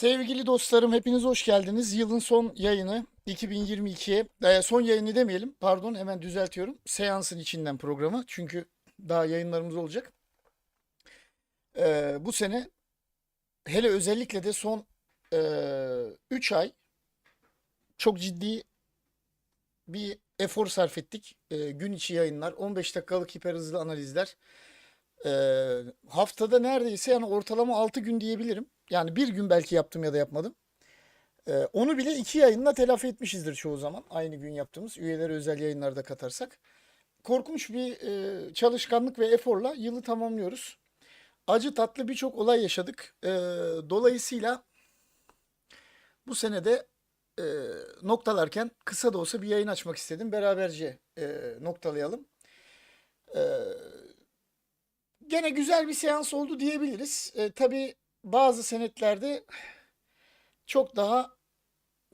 Sevgili dostlarım hepiniz hoş geldiniz. Yılın son yayını 2022'ye e, son yayını demeyelim pardon hemen düzeltiyorum. Seansın içinden programı çünkü daha yayınlarımız olacak. E, bu sene hele özellikle de son 3 ay çok ciddi bir efor sarf ettik. E, gün içi yayınlar, 15 dakikalık hiper hızlı analizler. E, haftada neredeyse yani ortalama 6 gün diyebilirim. Yani bir gün belki yaptım ya da yapmadım. Ee, onu bile iki yayınla telafi etmişizdir çoğu zaman. Aynı gün yaptığımız üyeleri özel yayınlarda katarsak. Korkunç bir e, çalışkanlık ve eforla yılı tamamlıyoruz. Acı tatlı birçok olay yaşadık. Ee, dolayısıyla bu senede e, noktalarken kısa da olsa bir yayın açmak istedim. Beraberce e, noktalayalım. Ee, gene güzel bir seans oldu diyebiliriz. E, tabii bazı senetlerde çok daha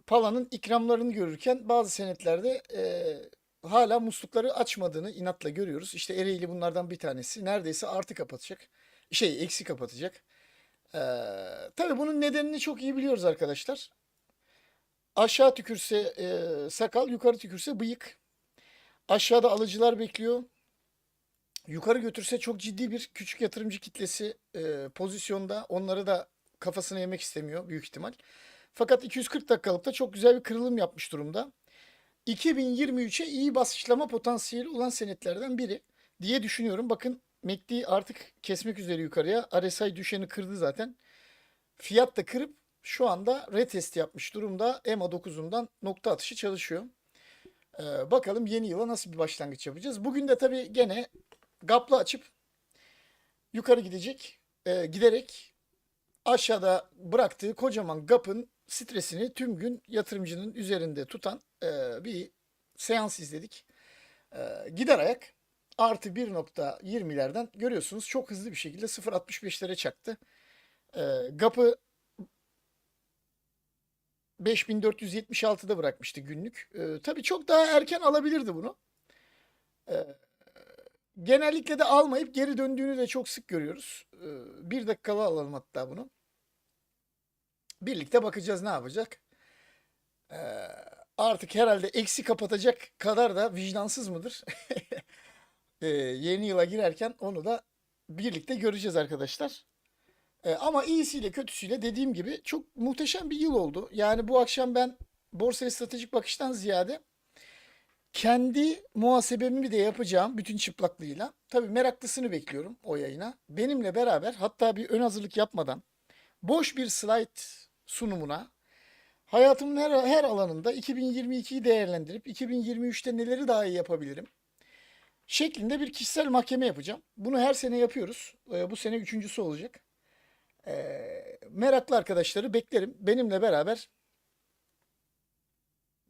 Pala'nın ikramlarını görürken bazı senetlerde e, hala muslukları açmadığını inatla görüyoruz. İşte Ereğli bunlardan bir tanesi. Neredeyse artı kapatacak. Şey eksi kapatacak. E, tabii bunun nedenini çok iyi biliyoruz arkadaşlar. Aşağı tükürse e, sakal, yukarı tükürse bıyık. Aşağıda alıcılar bekliyor yukarı götürse çok ciddi bir küçük yatırımcı kitlesi e, pozisyonda. Onları da kafasına yemek istemiyor büyük ihtimal. Fakat 240 dakikalıkta çok güzel bir kırılım yapmış durumda. 2023'e iyi basışlama potansiyeli olan senetlerden biri diye düşünüyorum. Bakın MACD artık kesmek üzere yukarıya. RSI düşeni kırdı zaten. Fiyat da kırıp şu anda retest yapmış durumda. EMA 9'undan nokta atışı çalışıyor. Ee, bakalım yeni yıla nasıl bir başlangıç yapacağız. Bugün de tabii gene gapla açıp yukarı gidecek. Ee, giderek aşağıda bıraktığı kocaman gapın stresini tüm gün yatırımcının üzerinde tutan e, bir seans izledik. E, gider ayak artı 1.20'lerden görüyorsunuz çok hızlı bir şekilde 0.65'lere çaktı. E, gapı 5476'da bırakmıştı günlük. E, tabii çok daha erken alabilirdi bunu. E, genellikle de almayıp geri döndüğünü de çok sık görüyoruz. E, bir dakikalı alalım hatta bunu. Birlikte bakacağız ne yapacak. E, artık herhalde eksi kapatacak kadar da vicdansız mıdır? e, yeni yıla girerken onu da birlikte göreceğiz arkadaşlar. E, ama iyisiyle kötüsüyle dediğim gibi çok muhteşem bir yıl oldu. Yani bu akşam ben borsaya stratejik bakıştan ziyade kendi muhasebemi de yapacağım bütün çıplaklığıyla. Tabii meraklısını bekliyorum o yayına. Benimle beraber hatta bir ön hazırlık yapmadan boş bir slide sunumuna hayatımın her, her alanında 2022'yi değerlendirip 2023'te neleri daha iyi yapabilirim şeklinde bir kişisel mahkeme yapacağım. Bunu her sene yapıyoruz. E, bu sene üçüncüsü olacak. E, meraklı arkadaşları beklerim. Benimle beraber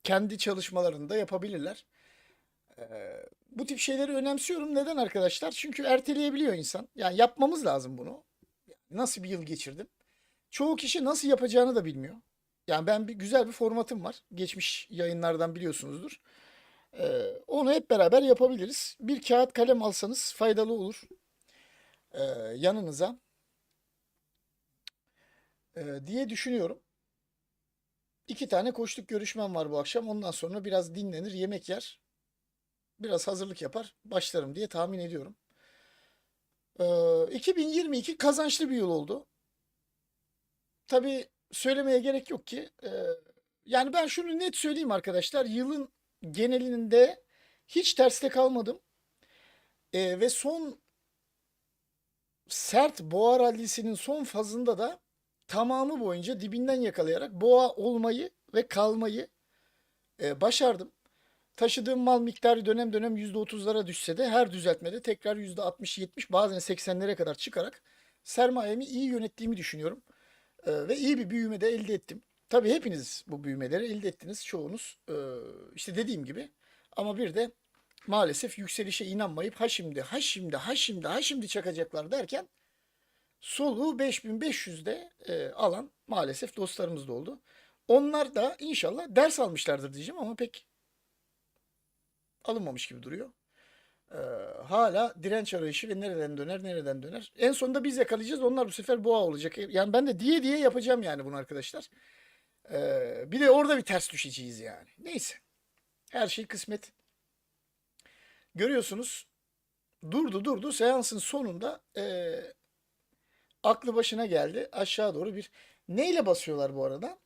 kendi çalışmalarını da yapabilirler. E, bu tip şeyleri önemsiyorum. Neden arkadaşlar? Çünkü erteleyebiliyor insan. Yani yapmamız lazım bunu. Nasıl bir yıl geçirdim? Çoğu kişi nasıl yapacağını da bilmiyor. Yani ben bir güzel bir formatım var. Geçmiş yayınlardan biliyorsunuzdur. Ee, onu hep beraber yapabiliriz. Bir kağıt kalem alsanız faydalı olur. Ee, yanınıza. Ee, diye düşünüyorum. İki tane koçluk görüşmem var bu akşam. Ondan sonra biraz dinlenir, yemek yer. Biraz hazırlık yapar, başlarım diye tahmin ediyorum. Ee, 2022 kazançlı bir yıl oldu. Tabii söylemeye gerek yok ki. yani ben şunu net söyleyeyim arkadaşlar. Yılın genelinde hiç terste kalmadım. E, ve son sert boğa rallisinin son fazında da tamamı boyunca dibinden yakalayarak boğa olmayı ve kalmayı e, başardım. Taşıdığım mal miktarı dönem dönem %30'lara düşse de her düzeltmede tekrar %60-70 bazen 80'lere kadar çıkarak sermayemi iyi yönettiğimi düşünüyorum. E, ve iyi bir büyüme de elde ettim. Tabii hepiniz bu büyümeleri elde ettiniz. Çoğunuz e, işte dediğim gibi. Ama bir de maalesef yükselişe inanmayıp ha şimdi ha şimdi ha şimdi ha şimdi çakacaklar derken soluğu 5500'de e, alan maalesef dostlarımız da oldu. Onlar da inşallah ders almışlardır diyeceğim ama pek alınmamış gibi duruyor. Ee, hala direnç arayışı ve nereden döner nereden döner. En sonunda biz yakalayacağız. Onlar bu sefer boğa olacak. Yani ben de diye diye yapacağım yani bunu arkadaşlar. Ee, bir de orada bir ters düşeceğiz yani. Neyse. Her şey kısmet. Görüyorsunuz durdu durdu seansın sonunda eee, aklı başına geldi. Aşağı doğru bir neyle basıyorlar bu arada?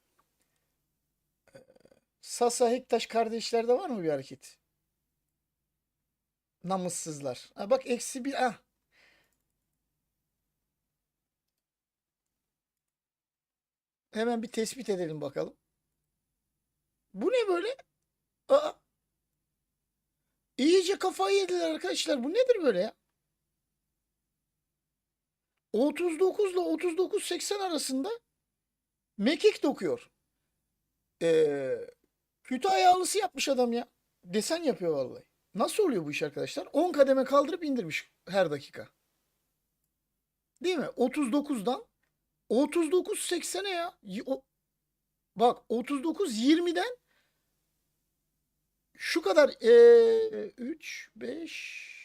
Sasa Hektaş kardeşlerde var mı bir hareket? Namussuzlar. Ha bak eksi bir ah. Hemen bir tespit edelim bakalım. Bu ne böyle? Aa, iyice kafayı yediler arkadaşlar. Bu nedir böyle ya? 39 ile 39.80 arasında mekik dokuyor. Ee, kötü ayağlısı yapmış adam ya. Desen yapıyor vallahi. Nasıl oluyor bu iş arkadaşlar? 10 kademe kaldırıp indirmiş her dakika. Değil mi? 39'dan 39.80'e ya. O- bak 39.20'den şu kadar ee, 3, 5,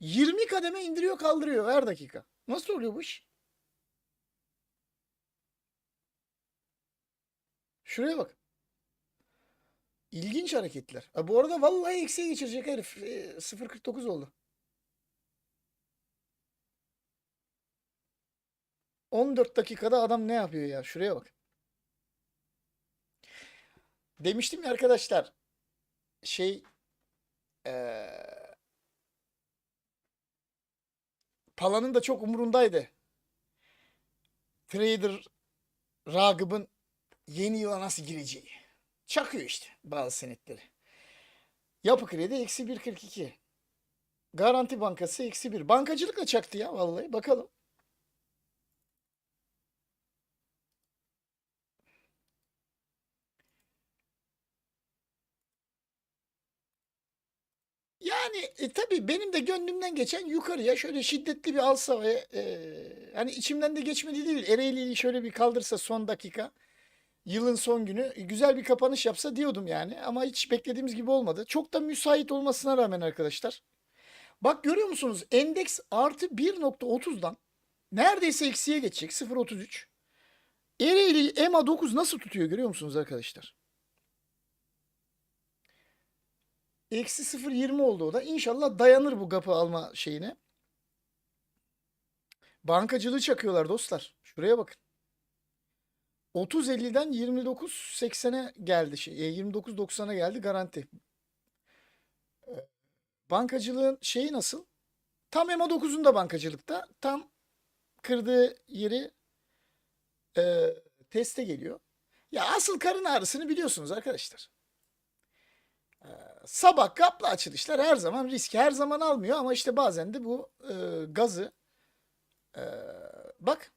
20 kademe indiriyor kaldırıyor her dakika. Nasıl oluyor bu iş? Şuraya bak. İlginç hareketler. Ha, bu arada vallahi eksiye geçirecek herif. E, 0.49 oldu. 14 dakikada adam ne yapıyor ya? Şuraya bak. Demiştim ya arkadaşlar. Şey eee Pala'nın da çok umurundaydı. Trader Ragıp'ın yeni yıla nasıl gireceği. Çakıyor işte bazı senetleri. Yapı Kredi eksi 1.42. Garanti Bankası eksi 1. Bankacılıkla çaktı ya vallahi. Bakalım. Yani e, tabii benim de gönlümden geçen yukarıya şöyle şiddetli bir alsa ve hani içimden de geçmedi değil. Ereğli'yi şöyle bir kaldırsa son dakika yılın son günü e, güzel bir kapanış yapsa diyordum yani. Ama hiç beklediğimiz gibi olmadı. Çok da müsait olmasına rağmen arkadaşlar. Bak görüyor musunuz? Endeks artı 1.30'dan neredeyse eksiye geçecek 0.33. Ereğli EMA 9 nasıl tutuyor görüyor musunuz arkadaşlar? Eksi 0.20 oldu o da. İnşallah dayanır bu kapı alma şeyine. Bankacılığı çakıyorlar dostlar. Şuraya bakın. 30.50'den 29.80'e geldi şey. e, 29.90'a geldi garanti. E, Bankacılığın şeyi nasıl? Tam EMA 9'un da bankacılıkta. Tam kırdığı yeri e, teste geliyor. Ya asıl karın ağrısını biliyorsunuz arkadaşlar. Sabah kaplı açılışlar her zaman riski her zaman almıyor ama işte bazen de bu e, gazı e, bak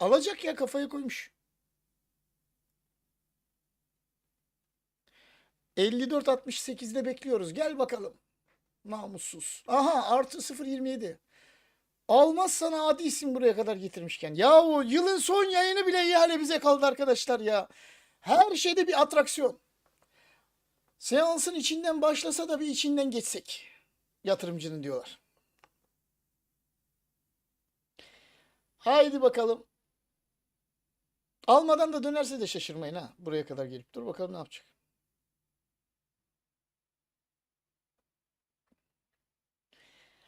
alacak ya kafayı koymuş. 54.68'de bekliyoruz. Gel bakalım. Namussuz. Aha artı 0.27. Almaz sana adi isim buraya kadar getirmişken. Yahu yılın son yayını bile ihale bize kaldı arkadaşlar ya. Her şeyde bir atraksiyon. Seansın içinden başlasa da bir içinden geçsek. Yatırımcının diyorlar. Haydi bakalım. Almadan da dönerse de şaşırmayın ha. Buraya kadar gelip dur bakalım ne yapacak.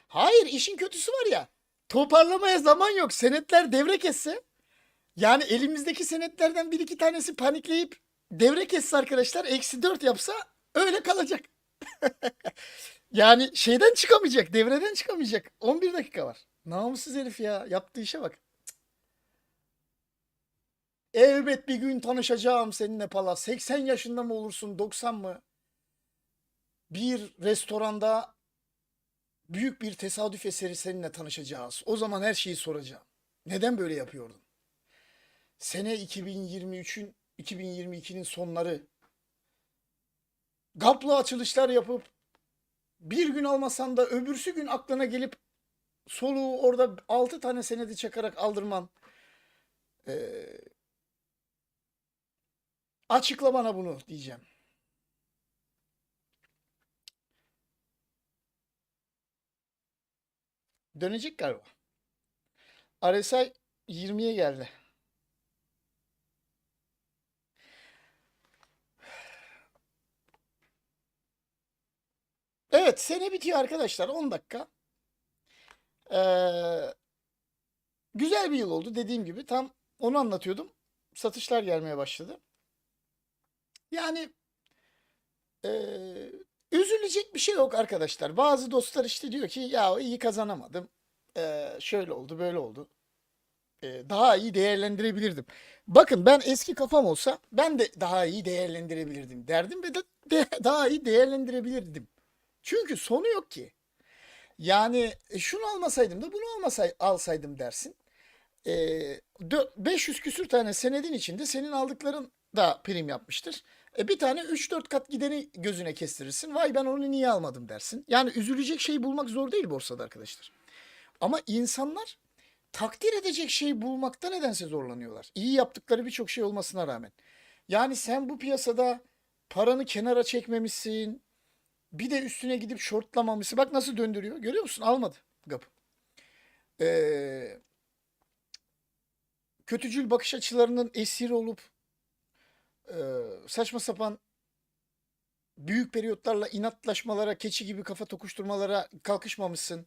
Hayır işin kötüsü var ya. Toparlamaya zaman yok. Senetler devre kesse. Yani elimizdeki senetlerden bir iki tanesi panikleyip devre kesse arkadaşlar. Eksi 4 yapsa öyle kalacak. yani şeyden çıkamayacak. Devreden çıkamayacak. 11 dakika var. Namussuz herif ya. Yaptığı işe bak. Elbet bir gün tanışacağım seninle Pala. 80 yaşında mı olursun 90 mı? Bir restoranda büyük bir tesadüf eseri seninle tanışacağız. O zaman her şeyi soracağım. Neden böyle yapıyordun? Sene 2023'ün 2022'nin sonları gaplı açılışlar yapıp bir gün almasan da öbürsü gün aklına gelip soluğu orada 6 tane senedi çakarak aldırman ee, açıkla bana bunu diyeceğim. Dönecek galiba. RSI 20'ye geldi. Evet sene bitiyor arkadaşlar 10 dakika. Ee, güzel bir yıl oldu dediğim gibi tam onu anlatıyordum. Satışlar gelmeye başladı. Yani ee, üzülecek bir şey yok arkadaşlar. Bazı dostlar işte diyor ki ya iyi kazanamadım. Ee, şöyle oldu böyle oldu. Ee, daha iyi değerlendirebilirdim. Bakın ben eski kafam olsa ben de daha iyi değerlendirebilirdim derdim ve de, de- daha iyi değerlendirebilirdim. Çünkü sonu yok ki. Yani e, şunu almasaydım da bunu almasay alsaydım dersin. Dö- 500 küsür tane senedin içinde senin aldıkların da prim yapmıştır. E, bir tane 3-4 kat gideni gözüne kestirirsin. Vay ben onu niye almadım dersin. Yani üzülecek şeyi bulmak zor değil borsada arkadaşlar. Ama insanlar takdir edecek şeyi bulmakta nedense zorlanıyorlar. İyi yaptıkları birçok şey olmasına rağmen. Yani sen bu piyasada paranı kenara çekmemişsin. Bir de üstüne gidip shortlamamışsın. Bak nasıl döndürüyor. Görüyor musun? Almadı GAP. Ee, kötücül bakış açılarının esiri olup e, saçma sapan büyük periyotlarla inatlaşmalara, keçi gibi kafa tokuşturmalara kalkışmamışsın.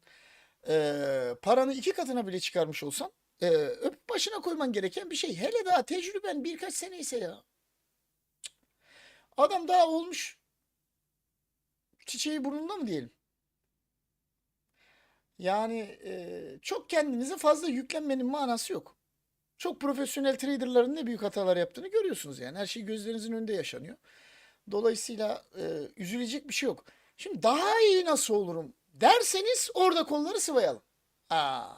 Ee, paranı iki katına bile çıkarmış olsan e, öp başına koyman gereken bir şey. Hele daha tecrüben birkaç sene ise ya. Adam daha olmuş çiçeği burnunda mı diyelim? Yani e, çok kendinize fazla yüklenmenin manası yok. Çok profesyonel traderların ne büyük hatalar yaptığını görüyorsunuz yani. Her şey gözlerinizin önünde yaşanıyor. Dolayısıyla e, üzülecek bir şey yok. Şimdi daha iyi nasıl olurum derseniz orada kolları sıvayalım. Aa.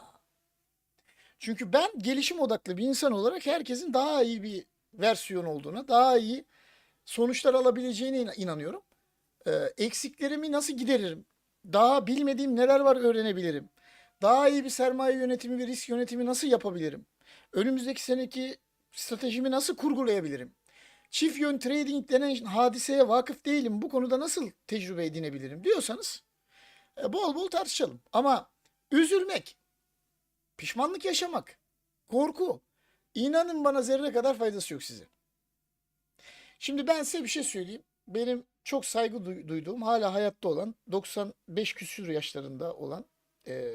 Çünkü ben gelişim odaklı bir insan olarak herkesin daha iyi bir versiyon olduğuna, daha iyi sonuçlar alabileceğine inan- inanıyorum. Ee, eksiklerimi nasıl gideririm? Daha bilmediğim neler var öğrenebilirim? Daha iyi bir sermaye yönetimi ve risk yönetimi nasıl yapabilirim? Önümüzdeki seneki stratejimi nasıl kurgulayabilirim? Çift yön trading denen hadiseye vakıf değilim. Bu konuda nasıl tecrübe edinebilirim diyorsanız e, bol bol tartışalım. Ama üzülmek, pişmanlık yaşamak, korku, inanın bana zerre kadar faydası yok size. Şimdi ben size bir şey söyleyeyim. Benim çok saygı duy- duyduğum, hala hayatta olan, 95 küsur yaşlarında olan e,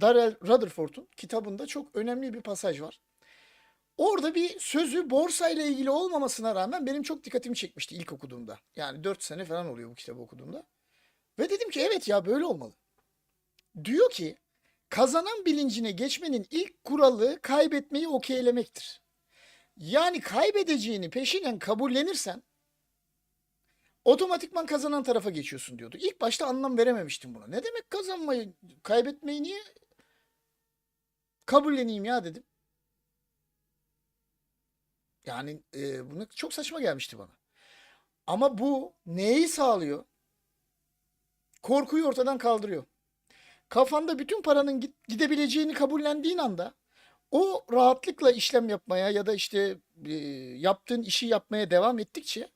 Darrell Rutherford'un kitabında çok önemli bir pasaj var. Orada bir sözü borsayla ilgili olmamasına rağmen benim çok dikkatimi çekmişti ilk okuduğumda. Yani 4 sene falan oluyor bu kitabı okuduğumda. Ve dedim ki evet ya böyle olmalı. Diyor ki kazanan bilincine geçmenin ilk kuralı kaybetmeyi okeylemektir. Yani kaybedeceğini peşinen kabullenirsen otomatikman kazanan tarafa geçiyorsun diyordu. İlk başta anlam verememiştim buna. Ne demek kazanmayı, kaybetmeyi niye kabulleneyim ya dedim. Yani e, bunu çok saçma gelmişti bana. Ama bu neyi sağlıyor? Korkuyu ortadan kaldırıyor. Kafanda bütün paranın git- gidebileceğini kabullendiğin anda o rahatlıkla işlem yapmaya ya da işte e, yaptığın işi yapmaya devam ettikçe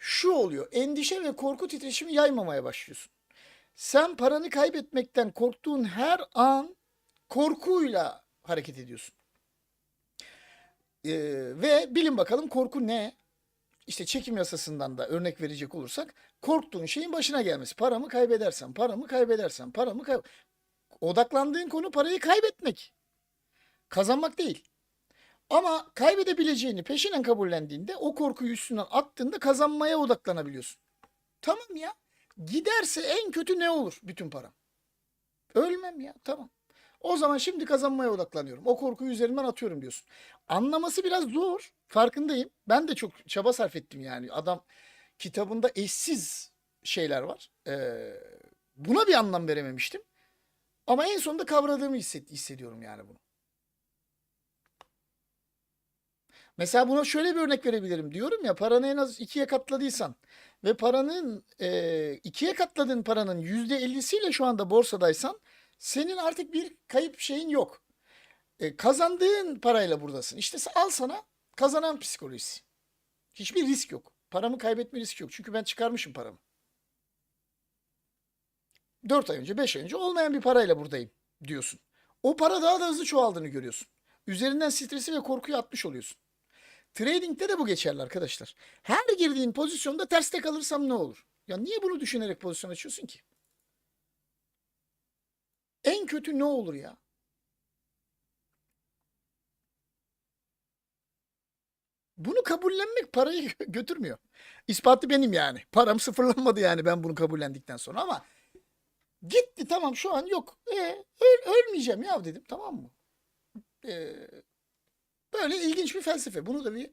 şu oluyor. Endişe ve korku titreşimi yaymamaya başlıyorsun. Sen paranı kaybetmekten korktuğun her an korkuyla hareket ediyorsun. Ee, ve bilin bakalım korku ne? İşte çekim yasasından da örnek verecek olursak korktuğun şeyin başına gelmesi. Paramı kaybedersem, paramı kaybedersem, paramı kay Odaklandığın konu parayı kaybetmek. Kazanmak değil. Ama kaybedebileceğini peşinen kabullendiğinde o korkuyu üstünden attığında kazanmaya odaklanabiliyorsun. Tamam ya. Giderse en kötü ne olur bütün param? Ölmem ya tamam. O zaman şimdi kazanmaya odaklanıyorum. O korkuyu üzerimden atıyorum diyorsun. Anlaması biraz zor. Farkındayım. Ben de çok çaba sarf ettim yani. Adam kitabında eşsiz şeyler var. Ee, buna bir anlam verememiştim. Ama en sonunda kavradığımı hissediyorum yani bunu. Mesela buna şöyle bir örnek verebilirim. Diyorum ya paranı en az ikiye katladıysan ve paranın e, ikiye katladığın paranın yüzde ellisiyle şu anda borsadaysan senin artık bir kayıp şeyin yok. E, kazandığın parayla buradasın. İşte al sana kazanan psikolojisi. Hiçbir risk yok. Paramı kaybetme riski yok. Çünkü ben çıkarmışım paramı. 4 ay önce, 5 ay önce olmayan bir parayla buradayım. diyorsun. O para daha da hızlı çoğaldığını görüyorsun. Üzerinden stresi ve korkuyu atmış oluyorsun. Trading'de de bu geçerli arkadaşlar. Her girdiğin pozisyonda terste kalırsam ne olur? Ya niye bunu düşünerek pozisyon açıyorsun ki? En kötü ne olur ya? Bunu kabullenmek parayı götürmüyor. İspatı benim yani. Param sıfırlanmadı yani ben bunu kabullendikten sonra ama gitti tamam şu an yok. E, öl- ölmeyeceğim ya dedim tamam mı? E, böyle ilginç bir felsefe. Bunu da bir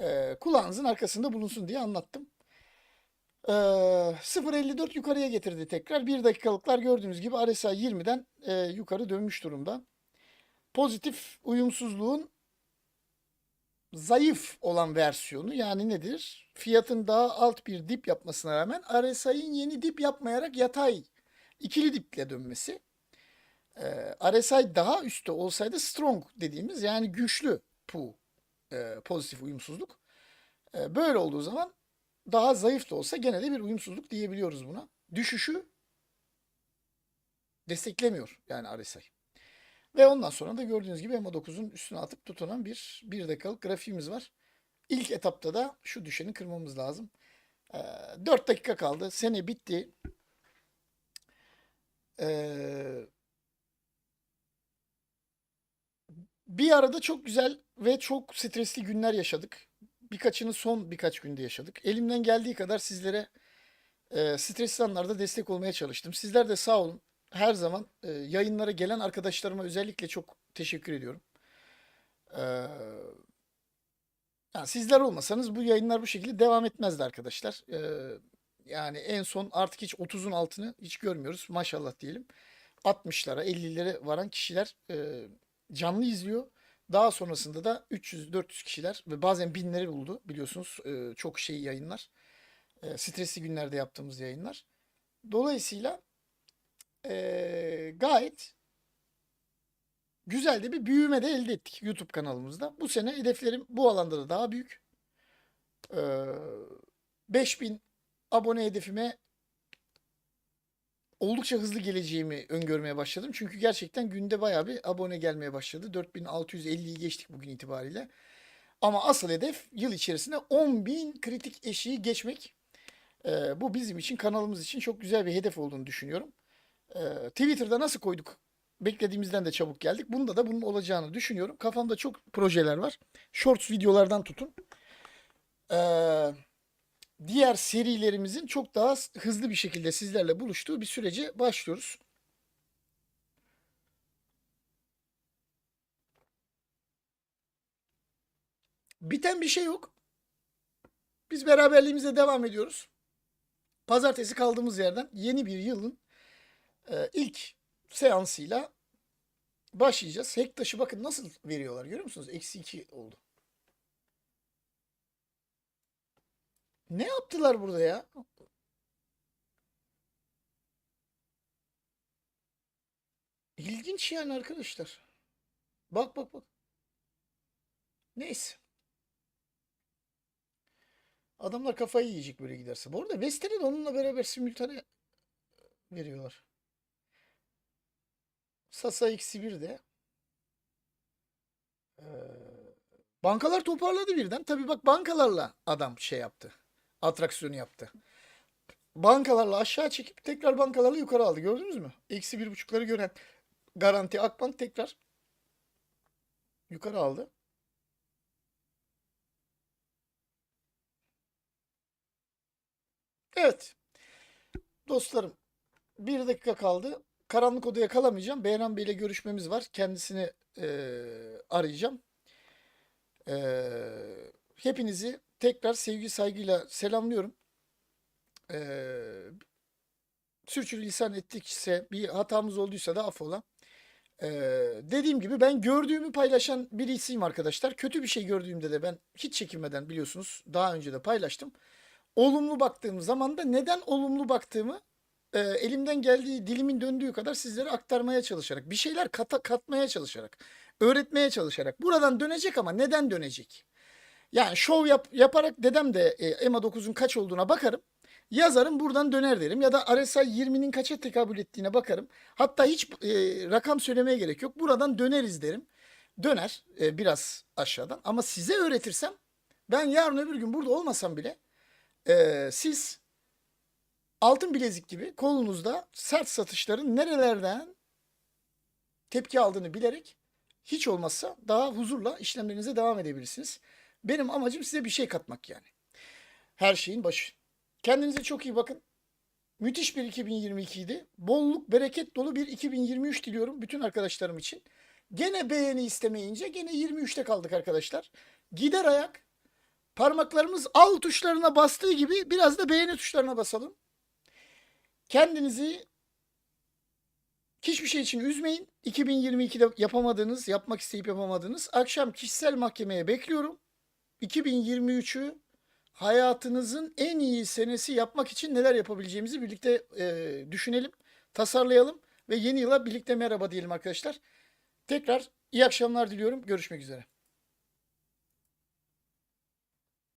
e, kulağınızın arkasında bulunsun diye anlattım. E, 0.54 yukarıya getirdi tekrar. 1 dakikalıklar gördüğünüz gibi RSI 20'den e, yukarı dönmüş durumda. Pozitif uyumsuzluğun zayıf olan versiyonu yani nedir? Fiyatın daha alt bir dip yapmasına rağmen RSI'nin yeni dip yapmayarak yatay ikili diple dönmesi. Ee, RSI daha üstte olsaydı strong dediğimiz yani güçlü pu e, pozitif uyumsuzluk. E, böyle olduğu zaman daha zayıf da olsa gene de bir uyumsuzluk diyebiliyoruz buna. Düşüşü desteklemiyor yani RSI. Ve ondan sonra da gördüğünüz gibi MA9'un üstüne atıp tutunan bir 1 dakikalık grafiğimiz var. İlk etapta da şu düşeni kırmamız lazım. Ee, 4 dakika kaldı. Sene bitti. Ee, bir arada çok güzel ve çok stresli günler yaşadık. Birkaçını son birkaç günde yaşadık. Elimden geldiği kadar sizlere e, stresli anlarda destek olmaya çalıştım. Sizler de sağ olun. Her zaman e, yayınlara gelen arkadaşlarıma özellikle çok teşekkür ediyorum. Ee, yani sizler olmasanız bu yayınlar bu şekilde devam etmezdi arkadaşlar. Ee, yani en son artık hiç 30'un altını hiç görmüyoruz. Maşallah diyelim. 60'lara 50'lere varan kişiler e, canlı izliyor. Daha sonrasında da 300-400 kişiler ve bazen binleri buldu biliyorsunuz e, çok şey yayınlar. E, stresli günlerde yaptığımız yayınlar. Dolayısıyla e, gayet güzel de bir büyüme de elde ettik YouTube kanalımızda. Bu sene hedeflerim bu alanda da daha büyük. E, 5000 abone hedefime oldukça hızlı geleceğimi öngörmeye başladım. Çünkü gerçekten günde bayağı bir abone gelmeye başladı. 4650'yi geçtik bugün itibariyle. Ama asıl hedef yıl içerisinde 10.000 kritik eşiği geçmek. Ee, bu bizim için, kanalımız için çok güzel bir hedef olduğunu düşünüyorum. Ee, Twitter'da nasıl koyduk? Beklediğimizden de çabuk geldik. Bunda da bunun olacağını düşünüyorum. Kafamda çok projeler var. Shorts videolardan tutun. Ee, diğer serilerimizin çok daha hızlı bir şekilde sizlerle buluştuğu bir sürece başlıyoruz. Biten bir şey yok. Biz beraberliğimize devam ediyoruz. Pazartesi kaldığımız yerden yeni bir yılın e, ilk seansıyla başlayacağız. Hektaş'ı bakın nasıl veriyorlar görüyor musunuz? Eksi 2 oldu. Ne yaptılar burada ya? İlginç yani arkadaşlar. Bak bak bak. Neyse. Adamlar kafayı yiyecek böyle giderse. Bu arada Western'i de onunla beraber simultane veriyorlar. Sasa eksi bir de. Ee, bankalar toparladı birden. Tabii bak bankalarla adam şey yaptı. Atraksiyonu yaptı. Bankalarla aşağı çekip tekrar bankalarla yukarı aldı. Gördünüz mü? Eksi bir buçukları gören Garanti Akbank tekrar yukarı aldı. Evet. Dostlarım bir dakika kaldı. Karanlık odaya kalamayacağım. Beyran Bey ile görüşmemiz var. Kendisini eee, arayacağım. Eee, hepinizi tekrar sevgi saygıyla selamlıyorum. Eee sürçülisan ettikse bir hatamız olduysa da affola. Eee, dediğim gibi ben gördüğümü paylaşan birisiyim arkadaşlar. Kötü bir şey gördüğümde de ben hiç çekinmeden biliyorsunuz daha önce de paylaştım. Olumlu baktığım zaman da neden olumlu baktığımı e, elimden geldiği dilimin döndüğü kadar sizlere aktarmaya çalışarak bir şeyler kata, katmaya çalışarak öğretmeye çalışarak buradan dönecek ama neden dönecek? Yani şov yap, yaparak dedem de e, EMA 9'un kaç olduğuna bakarım. Yazarım buradan döner derim ya da RSI 20'nin kaça tekabül ettiğine bakarım. Hatta hiç e, rakam söylemeye gerek yok. Buradan döneriz derim. Döner e, biraz aşağıdan ama size öğretirsem ben yarın öbür gün burada olmasam bile e, siz altın bilezik gibi kolunuzda sert satışların nerelerden tepki aldığını bilerek hiç olmazsa daha huzurla işlemlerinize devam edebilirsiniz. Benim amacım size bir şey katmak yani. Her şeyin başı. Kendinize çok iyi bakın. Müthiş bir 2022 idi. Bolluk, bereket dolu bir 2023 diliyorum bütün arkadaşlarım için. Gene beğeni istemeyince gene 23'te kaldık arkadaşlar. Gider ayak parmaklarımız al tuşlarına bastığı gibi biraz da beğeni tuşlarına basalım. Kendinizi hiçbir şey için üzmeyin. 2022'de yapamadığınız, yapmak isteyip yapamadığınız akşam kişisel mahkemeye bekliyorum. 2023'ü hayatınızın en iyi senesi yapmak için neler yapabileceğimizi birlikte e, düşünelim, tasarlayalım ve yeni yıla birlikte merhaba diyelim arkadaşlar. Tekrar iyi akşamlar diliyorum. Görüşmek üzere.